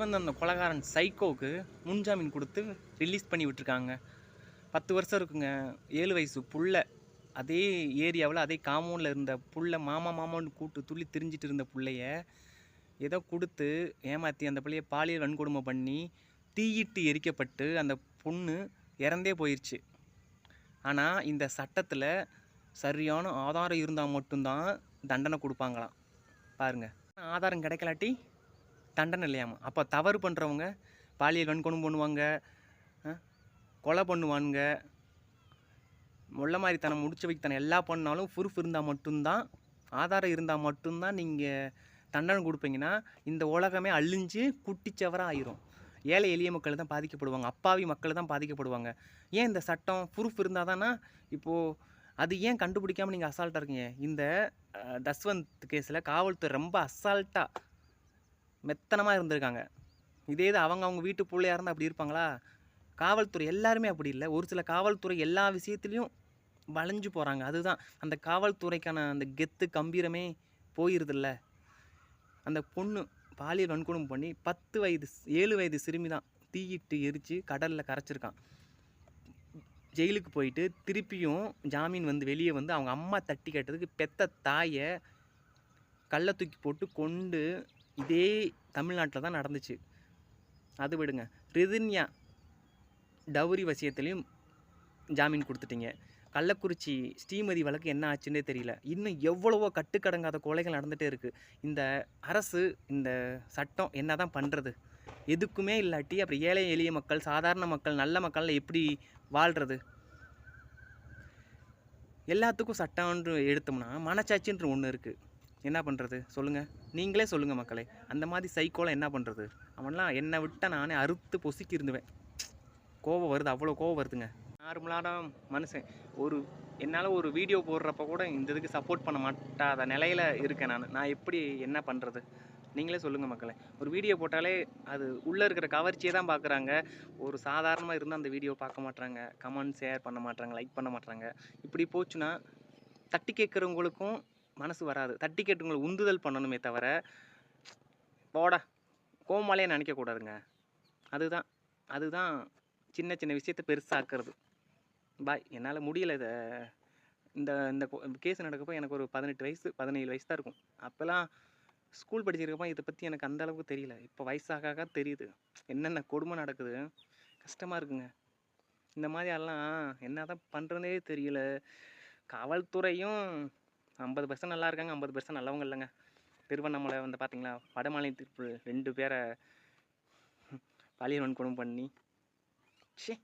வந்து அந்த கொலகாரன் சைக்கோவுக்கு முன்ஜாமீன் கொடுத்து ரிலீஸ் பண்ணி விட்டுருக்காங்க. பத்து வருஷம் இருக்குங்க. ஏழு வயசு புள்ள. அதே ஏரியாவில் அதே காமௌண்டில் இருந்த புள்ள மாமா மாமான்னு கூட்டு துள்ளி திரிஞ்சிட்டு இருந்த பிள்ளைய ஏதோ கொடுத்து ஏமாற்றி அந்த பிள்ளைய பாலியல் வன்கொடுமை பண்ணி தீயிட்டு எரிக்கப்பட்டு அந்த பொண்ணு இறந்தே போயிடுச்சு ஆனால் இந்த சட்டத்தில் சரியான ஆதாரம் இருந்தால் மட்டும்தான் தண்டனை கொடுப்பாங்களாம். பாருங்கள் ஆதாரம் கிடைக்கலாட்டி தண்டனை இல்லையாமா? அப்போ தவறு பண்ணுறவங்க பாலியல் வன்கொணம் பண்ணுவாங்க கொலை பண்ணுவானுங்க முள்ள மாதிரித்தனம் முடிச்சு வைத்தனம் எல்லா பண்ணாலும் ப்ரூஃப் இருந்தால் மட்டும்தான் ஆதாரம் இருந்தால் மட்டும்தான் நீங்கள் தண்டனை கொடுப்பீங்கன்னா இந்த உலகமே அழிஞ்சு குட்டிச்சவராக ஆயிரும். ஏழை எளிய மக்கள் தான் பாதிக்கப்படுவாங்க. அப்பாவி மக்கள் தான் பாதிக்கப்படுவாங்க. ஏன் இந்த சட்டம் ப்ரூஃப் இருந்தால் தானே இப்போது அது ஏன் கண்டுபிடிக்காமல் நீங்கள் அசால்ட்டாக இருக்கீங்க? இந்த தஸ்வந்த் கேஸில் காவல்துறை ரொம்ப அசால்ட்டாக மெத்தனமாக இருந்திருக்காங்க. இதே இது அவங்க அவங்க வீட்டு பிள்ளையாக இருந்தால் அப்படி இருப்பாங்களா? காவல்துறை எல்லாருமே அப்படி இல்லை. ஒரு சில காவல்துறை எல்லா விஷயத்துலையும் வளைஞ்சு போகிறாங்க அதுதான். அந்த காவல்துறைக்கான அந்த கெத்து கம்பீரமே போயிருதில்ல. அந்த பொண்ணு பாலியல் வன்கொடும் பண்ணி பத்து வயது ஏழு வயது சிறுமி தான். தீயிட்டு எரித்து கடலில் கரைச்சிருக்கான். ஜெயிலுக்கு போயிட்டு திருப்பியும் ஜாமீன் வந்து வெளியே வந்து அவங்க அம்மா தட்டி கேட்டதுக்கு பெத்த தாயை கல்லை தூக்கி போட்டு கொண்டு இதே தமிழ்நாட்டில் தான் நடந்துச்சு. அது விடுங்க. ரிதின்யா டவுரி வசியத்துலேயும் ஜாமீன் கொடுத்துட்டீங்க. கள்ளக்குறிச்சி ஸ்ரீமதி வழக்கு என்ன ஆச்சுன்னே தெரியல. இன்னும் எவ்வளவோ கட்டுக்கடங்காத கொலைகள் நடந்துகிட்டே இருக்குது இந்த அரசு இந்த சட்டம் என்ன தான் பண்ணுறது எதுக்குமே இல்லாட்டி அப்புறம் ஏழை எளிய மக்கள் சாதாரண மக்கள் நல்ல மக்கள்ல எப்படி வாழ்கிறது எல்லாத்துக்கும் சட்டம்ன்று எடுத்தோம்னா மனச்சாட்சின்ற ஒன்று இருக்குது என்ன பண்ணுறது சொல்லுங்கள் நீங்களே சொல்லுங்கள் மக்களே. அந்த மாதிரி சைக்கோலாம் என்ன பண்ணுறது அவன்லாம் என்னை விட்டால் நானே அறுத்து பொசுக்கி இருந்துவேன் கோவம் வருது. அவ்வளோ கோவம் வருதுங்க. நார்மலான மனுஷன். ஒரு என்னால் ஒரு வீடியோ போடுறப்ப கூட இந்த இதுக்கு சப்போர்ட் பண்ண மாட்டாத நிலையில் இருக்கேன் நான். நான் எப்படி என்ன பண்ணுறது நீங்களே சொல்லுங்கள் மக்களே. ஒரு வீடியோ போட்டாலே அது உள்ளே இருக்கிற கவர்ச்சியை தான் பார்க்குறாங்க ஒரு சாதாரணமாக இருந்தால் அந்த வீடியோ பார்க்க மாட்றாங்க. கமெண்ட் ஷேர் பண்ண மாட்றாங்க. லைக் பண்ண மாட்றாங்க. இப்படி போச்சுன்னா தட்டி கேட்குறவங்களுக்கும் மனசு வராது. தட்டி கேட்டுங்களை உந்துதல் பண்ணணுமே தவிர போடா கோமாலே நினைக்கக்கூடாதுங்க அதுதான் அதுதான் சின்ன சின்ன விஷயத்தை பெருசாக்குறது. பாய் என்னால் முடியல இதை. இந்த இந்த கேஸ் நடக்கப்போ எனக்கு ஒரு பதினெட்டு வயசு பதினேழு வயசு தான் இருக்கும். அப்போல்லாம் ஸ்கூல் படிச்சிருக்கப்போ இதை பற்றி எனக்கு அந்த அளவுக்கு தெரியல. இப்போ வயசாக தெரியுது. என்னென்ன கொடுமை நடக்குது? கஷ்டமாக இருக்குங்க. இந்த மாதிரி எல்லாம் என்ன தான் பண்ணுறதே தெரியல. காவல்துறையும் ஐம்பது பர்சன்ட் நல்லா இருக்காங்க ஐம்பது பர்சன்ட் நல்லவங்க இல்லைங்க. திருவண்ணாமலை வந்து பார்த்தீங்களா வடமாநிலத்திற்கு ரெண்டு பேரை பாலியல் வன்கொடுமை பண்ணி. ச்சே.